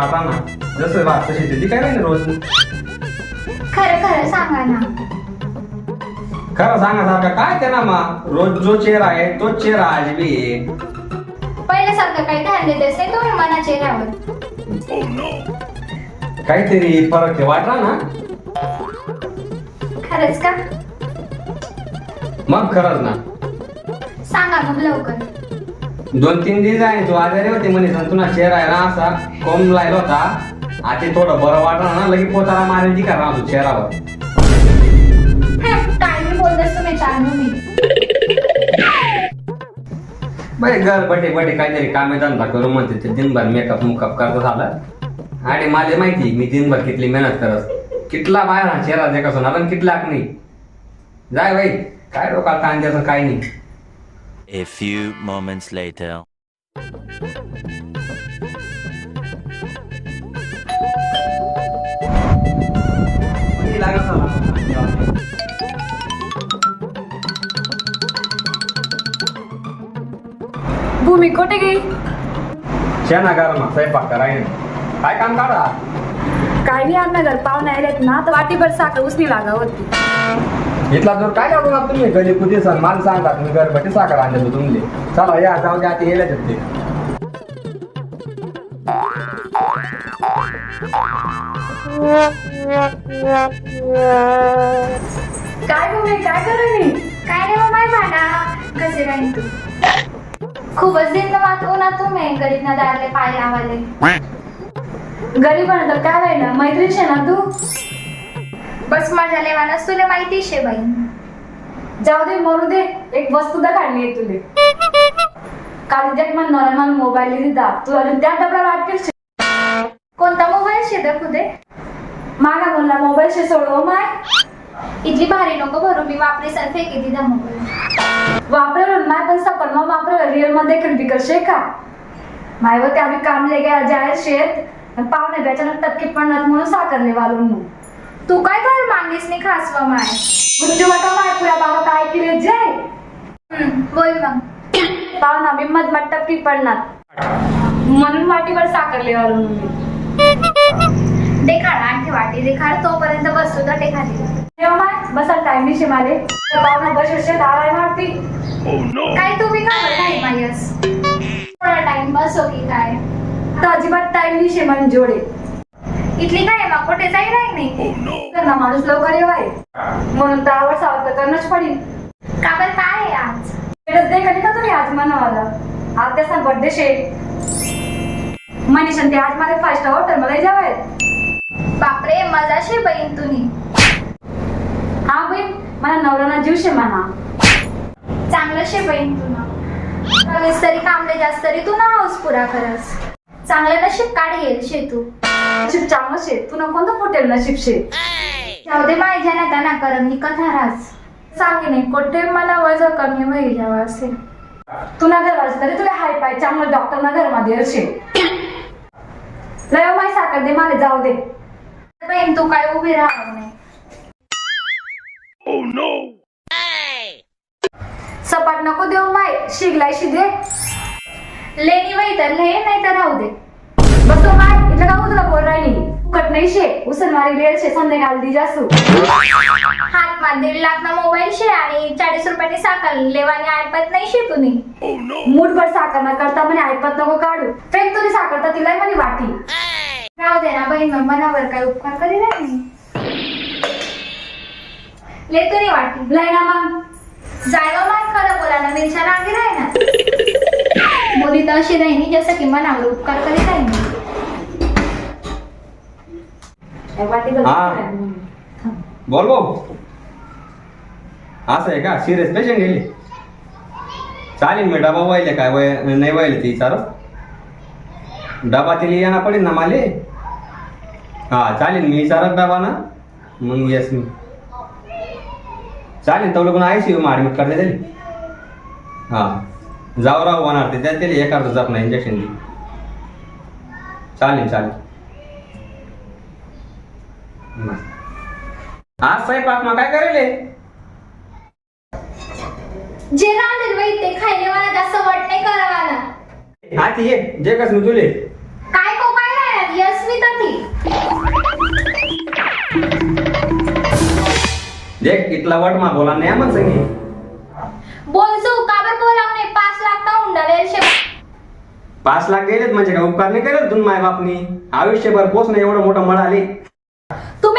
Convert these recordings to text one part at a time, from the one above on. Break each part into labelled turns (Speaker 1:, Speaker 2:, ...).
Speaker 1: वाटा ना
Speaker 2: जसं वाट तशी ती काय नाही रोज?
Speaker 1: खरं खरं सांगा ना.
Speaker 2: खरं सांगा सारखं काय ते ना मा रोज जो चेहरा आहे तोच चेहरा आज बी आहे.
Speaker 1: पहिल्यासारखं काही ध्यान देतेस नाही तुम्ही मना चेहऱ्यावर?
Speaker 2: काहीतरी फरक ते वाटला ना?
Speaker 1: खरंच का?
Speaker 2: मग खरंच ना.
Speaker 1: सांगा मग लवकर.
Speaker 2: दोन तीन दिवस आहे तू आजारी होती म्हणे. तुला चेहरा आहे ना असा. कोंब लायला होता. आता थोडं बरं वाटलं ना. लगे पोताला मारायची का राहतो चेहरावर
Speaker 1: बोलतेस तुम्ही
Speaker 2: बाई घर बटे बटे काहीतरी कामे धंदा करू म्हणते. ते दिनभर मेकअप मुकअप करत झालं. आणि मला माहिती मी दिनभर कितली मेहनत करत. कितला बाहेर हा चेहरा जे कसं ना कितलाक नाही. जाय बाई काय डोका ताण द्यायचं काय नाही.
Speaker 3: A few moments later.
Speaker 4: भूमी कुठे गेली?
Speaker 2: शेणा गरमा स्वयंपाक करायला. काय काम काढा?
Speaker 4: काय नाही घर पाहुणे आलेत ना तर वाटीभर साखर उसनी लागा होती.
Speaker 2: इथला जोर काय काढून आप तुम्ही? गली कुठे सण मला सांगतात मी घर साखर आणले तुमले. चला या जाऊ द्या ते येले ते
Speaker 4: काय भूमी काय करू
Speaker 1: काय रे मग माय भाडा कसे राहील तू? खूपच दिन मात ना तुम्ही. गरीब ना दारले पाय लावाले
Speaker 4: गरीब तर काय व्हायला मैत्रीण शे ना तू?
Speaker 1: बस माझ्या लेवानच तुला माहिती शे बाई.
Speaker 4: जाऊ दे मरू दे. एक वस्तू दा काढली आहे तुले. काल देख मग नॉर्मल मला मोबाईल दिदा तू अजून त्या डबला वाटकेल
Speaker 1: कोणता मोबाईल शे दाखवू दे.
Speaker 4: मागा बोलला मोबाईल शे सोडव हो, माय.
Speaker 1: इथली भारी नको भरू मी वापरी सर फेकी दिदा मोबाईल.
Speaker 4: वापरेल माय पण सपन मग वापर रिअलमध्ये देखील करशे का? माय व त्या आम्ही काम ले गया जाय शेत. पाहुणे बेचारा टक्के पडणार म्हणून साखरले वालून
Speaker 1: तू काय कर मागणीस नाही खासवा माय?
Speaker 4: गुच्छ वाटा माय पुऱ्या बाबा काय केले जय
Speaker 1: हं, बोल मग.
Speaker 4: पाहुणा मी मध टक्की पडणार. म्हणून वाटीवर साखरले वालून
Speaker 1: देखाड आणखी वाटी देखाड तोपर्यंत बसतो तर देखाडी.
Speaker 4: तेव्हा माय बसा टाइम दिशे माले पाहुणा बसशे दाराय मारती
Speaker 1: काय तुम्ही का नाही मायस थोडा टाइम बसो की काय?
Speaker 4: तर अजिबात टाइम दिशे मन जोडे.
Speaker 1: इथली काय मग कुठे जाई राही नाही?
Speaker 4: त्यांना माणूस लवकर येवाय. म्हणून तर आवड सावध करणंच पडेल.
Speaker 1: का बरं? काय आहे आज?
Speaker 4: दे कधी का तुम्ही आज मनावाला? आज त्याचा बर्थडे शे मनीषन ते आज मला फास्ट हॉटेल मला जेवाय
Speaker 1: बापरे मजा शे बहीण तुम्ही
Speaker 4: हा बहीण मला नवऱ्याना जीव शे म्हणा.
Speaker 1: चांगलं शे बहीण तुला कमीच तरी कामले जास्त तरी तू ना हाऊस पुरा करस. चांगलं नशीब काढ येईल शे तू
Speaker 4: नशीब चांगलं शे तुला कोणतं फुटेल नशीब शे
Speaker 1: जाऊ दे माझ्या ना त्यांना करम नि कथा राज. सांगे नाही कोठे मला वजन कमी होईल जेव्हा असेल
Speaker 4: तुला घर तरी तुला हाय पाय चांगलं डॉक्टर ना घरमध्ये असे लय माय साखर दे मला जाऊ दे.
Speaker 1: बहीण तू काय उभी राहू नाही.
Speaker 4: सपाट नको देऊ माय. शिगलाय शिदे.
Speaker 1: लेणी वही तर ले नाही तर राहू दे.
Speaker 4: माय इथं का तुला बोल राहिली? कट नाही शे उसन मारी लेल शे संध्याकाळ दी जासू.
Speaker 1: हात मा दीड लाख ना मोबाईल शे आणि चाळीस रुपयाने साखर. लेवाने ऐपत नाही शे तुम्ही
Speaker 4: मूठभर साखर न करता म्हणे ऐपत नको काढू. फेक तुझी साखर तर तिला म्हणे वाटी.
Speaker 1: राहू दे ना बहीण मग मनावर काय उपकार करी नाही लेतो नाही वाटी.
Speaker 4: लय ना मग.
Speaker 1: जायला माय खरं बोला ना मिरच्या नागे राही ना. बोली तर अशी राहिनी जसं की मनावर उपकार करी राहिनी
Speaker 4: ए, वाटी
Speaker 2: हा. बोल भाऊ. असं आहे का? सिरियस पेशंट गेली चालेल मी डबा वाहिले काय? वय नाही वाहिले ती चार डबा तिला येणार पडेल ना माले? हा चालेल मी विचारत डबा ना मग येस मी. चालेल तेवढं पण आहे शिव ॲडमिट करते त्याला. हा. जाऊ राहू होणार ते. त्या त्याला एका जात नाही इंजेक्शन चालेल चालेल. आज स्वयंपाक मग काय करेल?
Speaker 1: जे बाई ते खायले मला जास्त वाट नाही करावाना
Speaker 2: हा ती ये जे कस मी तुले.
Speaker 1: काय को काय राहणार यस्वी तर ती.
Speaker 2: देख वट मा बोला नाही मग संगी
Speaker 1: बोलसू काबर बोलाव नाही? पाच लाख का उंडाले शे?
Speaker 2: पाच लाख गेलेत म्हणजे काय उपकार नाही करेल तुम्ही माय बापनी आयुष्यभर पोच नाही एवढं मोठं मळ आले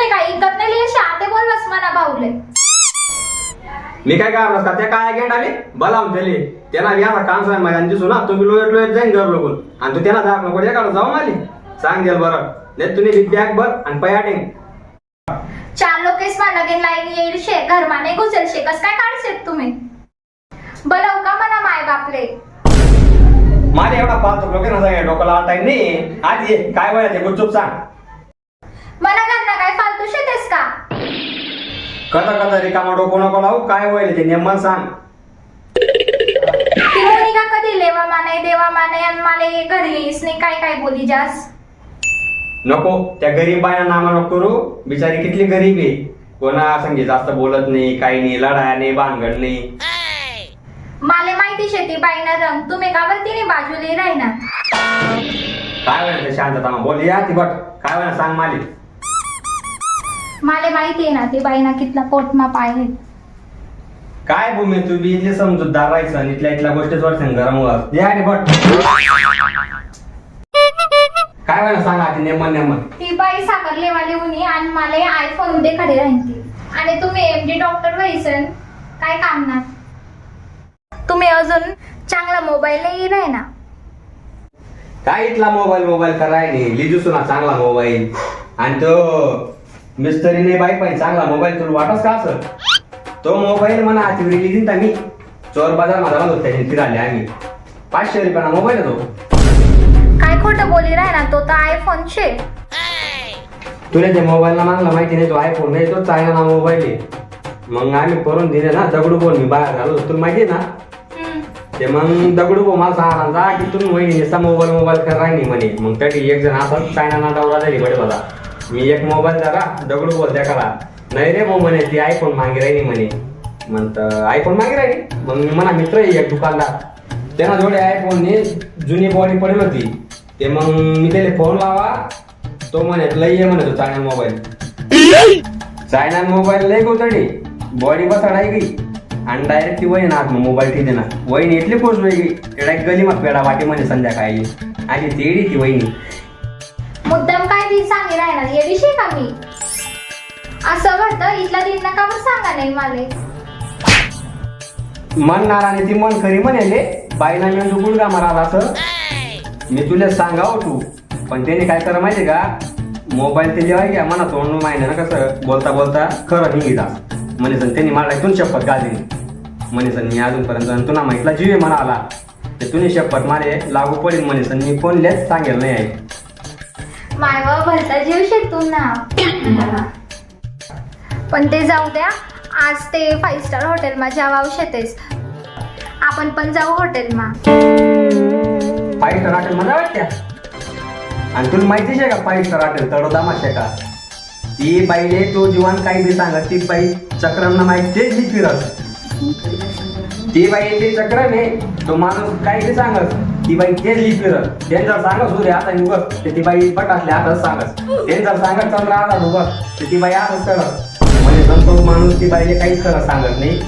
Speaker 1: तुम्ही काय इकत नाही लिहिले आते बोलवास मना भाऊले
Speaker 2: मी काय काय का त्या काय गेंड आले बलावून त्याले त्यांना व्यासा काम सांग माझ्या दिसू ना तुम्ही लोयत लोयत जाईन घर लोकून आणि तू त्यांना दाख नको एकाला जाऊन आली. सांग द्याल बरं. नाही तुम्ही बॅग भर आणि पयाटिंग
Speaker 1: चार लोकेस मा लगीन लाईन येईल शे घरमा नाही घुसेल शे. कस काय काढशेत तुम्ही? बोलाव का म्हणा माय बापले
Speaker 2: माझे एवढा पाच लोक डोक्याला आला टाइम नाही आज ये काय वेळ ते गुपचूप सांग.
Speaker 1: मला घरना काय फालतू शेतेस का?
Speaker 2: कदा कदा रिकामा डोकं नको लावू. काय वय ते नेमन सांग.
Speaker 1: ती मोनिका कधी लेवा माने देवा माने आणि मला हे घरी येईस नाही काय काय बोली जास?
Speaker 2: नको त्या गरीब बाया नामा नको करू. बिचारी किती गरीब आहे. कोणा संगी जास्त बोलत नाही काही नाही लढाया नाही भानगड नाही.
Speaker 1: माले माहिती शेती बाईना रंग. तुम्ही का बरं तिने बाजूले राहिना?
Speaker 2: काय वेळ शांतता बोल या ती बट काय वेळ सांग माली.
Speaker 1: माले माहिती आहे ना ती बाईना कितला पोटमा पाय आहेत.
Speaker 2: काय भूमी तू बी इथले समजूतदार राहायचं आणि इथल्या इथल्या गोष्टीच गरम वर या रे बट. काय वेळ सांग नेमन नेमन.
Speaker 1: ती बाई साखर लेवाली उनी आणि मला आयफोन उदे खडे राहते आणि तुम्ही एमडी डॉक्टर व्हायसन काय कामणार तुम्ही अजून चांगला मोबाईल नाही राहिना
Speaker 2: काय इथला मोबाईल मोबाईल कराय नाही लिजूसू ना चांगला मोबाईल आणि तो मिस्टरीने बाई पाहिजे चांगला मोबाईल तुला वाटस का असं? तो मोबाईल म्हणा आधी रिलीज मी. चोर बाजार माझा होता त्याने फिराले आम्ही. पाचशे रुपयाला मोबाईल तो.
Speaker 1: काय खोटं बोली राहिना तो तर आयफोन शे
Speaker 2: तुला ते मोबाईलला मागला माहिती नाही तो आयफोन नाही तो चायना ना मोबाईल आहे. मग आम्ही करून दिले ना दगडू बोल मी बाहेर झालो तुला माहिती आहे ना. ते मग दगडू बोल मला सांगा जा की तुम्ही वहिनी मोबाईल मोबाईल राहिनी म्हणे. मग त्याची एक जण असा चायना ना डवरा झाली बडे मला मी एक मोबाईल जरा दगडू बोल करा नाही रे मग म्हणे ती आयफोन मागे राहिली म्हणे. म्हणत आयफोन मागे राहिली? मग मी म्हणा मित्र आहे एक दुकानदार. त्यांना जोडे आयफोनने जुनी बॉडी पडेल होती. ते मग मी त्याला फोन लावा. तो म्हणे लई ये म्हणे तो चायना मोबाईल. चायना मोबाईल लय गोतडी बॉडी बसाडाय गई आणि डायरेक्ट ती वहीन आत मोबाईल ठेवते ना. वहीन इथली पोच वेगळी डायरेक्ट गली मग पेडा वाटी म्हणे संध्याकाळी. आणि तेडी ती वहिनी.
Speaker 1: मुद्दाम काय ती सांगी राहणार या विषय का मी? असं वाटतं इथला दिन नका पण सांगा नाही माले
Speaker 2: म्हणणार आणि ती मन खरी म्हणेले बाईना मी गुडगा माराला असं मी तुला सांगाव तू. पण त्याने काय करा माहिती का? मोबाईल ते जेव्हा घ्या मना तोंड माहिती ना कसं बोलता बोलता खरं निघिता म्हणे सण त्यांनी मला इथून शपथ गाजली म्हणे सण मी अजूनपर्यंत तुला माहितला जीव मला म्हणा आला ते तुने शपथ मारे लागू पडेल म्हणे सण मी कोणल्याच सांगेल नाही. आहे
Speaker 1: मायवा भलता जीव शेतून ना. पण ते जाऊ द्या आज ते फाईव्ह स्टार हॉटेलमा जावा शेतेस आपण पण जाऊ हॉटेलमा
Speaker 2: फाईव्ह स्टार हॉटेल मध्ये वाटत्या आणि तुला माहितीच आहे का फाईव्ह स्टार हॉटेल तडोदा माशे का? ती बाईले तो जीवन काही बी सांगत ती बाई चक्रमना माहिती तेच बी फिरत. ती बाई ते चक्रने तो माणूस काही बी सांगत? ती बाई तेच बी फिरत. ते जर सांगत सूर्य आता उगत. तर ती बाई पटातल्या हातच सांगत. ते जर सांगत चंद्र आता उगत. तर ती बाई आतच करत. म्हणजे तो माणूस ती बाईले काहीच करत सांगत नाही.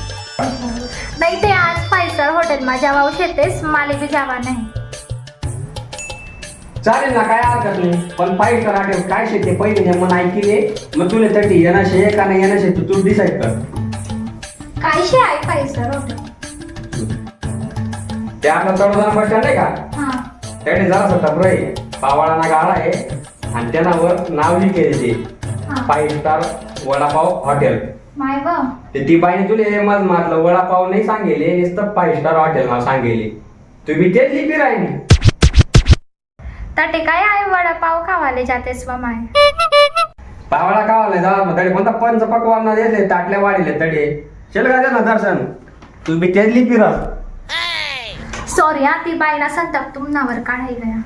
Speaker 1: नाही ते आज फाईव्ह स्टार हॉटेलमा जेवाव शेतेस माले बी जावा नाही.
Speaker 2: चालेल ना काय हरकत नाही. पण फाईव्ह स्टार हॉटेल काय शेते पहिले नेमन ऐकिले मग तुला तटी येणं शे का नाही येणं शे तू तू डिसाईड कर.
Speaker 1: काय शे आहे फाईव्ह स्टार हॉटेल
Speaker 2: ते आपलं तळोदा बस स्टँड आहे का?
Speaker 1: हा.
Speaker 2: त्याने जरासं टपर आहे पावाळाना गाळा आहे आणि त्यानावर नाव लिहिलेले ते. Five star vada pav hotel.
Speaker 1: माय व
Speaker 2: ते ती बाईने तुले मज मारलं वडापाव नाही सांगेले नुसतं फाईव्ह स्टार हॉटेल नाव सांगेले. तुम्ही तेच लिपी राहिली.
Speaker 1: तटे काय आहे वडापाव खावाले जातेस व माय?
Speaker 2: पावाळा कावाला जा मग तडे कोणता पंच पकवान देते ताटल्या वाढले तडे. चल का ना दर्शन. तू बी तेच लिपी राह.
Speaker 1: सॉरी हा ती बाईला संताप तुमनावर काढायला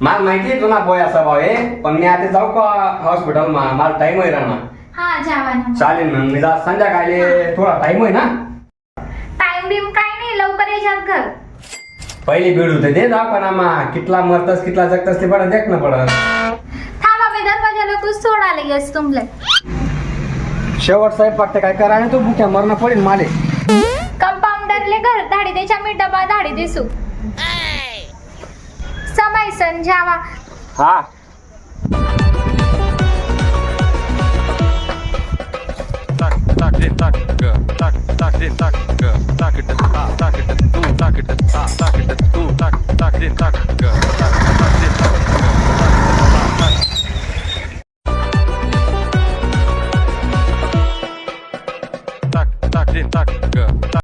Speaker 2: मला माहिती आहे तुला बोय असा भाऊ आहे पण मी आता जाऊ का हॉस्पिटल मा मला टाइम आहे राहणार
Speaker 1: हा जावा ना
Speaker 2: चालेल मग मी जा संध्याकाळी थोडा टाइम आहे ना?
Speaker 1: टाइम बीम काय नाही लवकर याच्यात घर.
Speaker 2: पहिली बीड होते दे दाखवा मा कितला मरतस कितला जगतस ते पडा देख ना पडत
Speaker 1: थांबा मी दरवाजाला कुछ सोडायला गेस तुमले.
Speaker 2: शेवट साहेब फक्त काय करा तो भुक्या मरणं पडेल माले.
Speaker 1: घर धाडी त्याच्या मी डबा धाडी दिसू. समायसन जावा
Speaker 2: हा.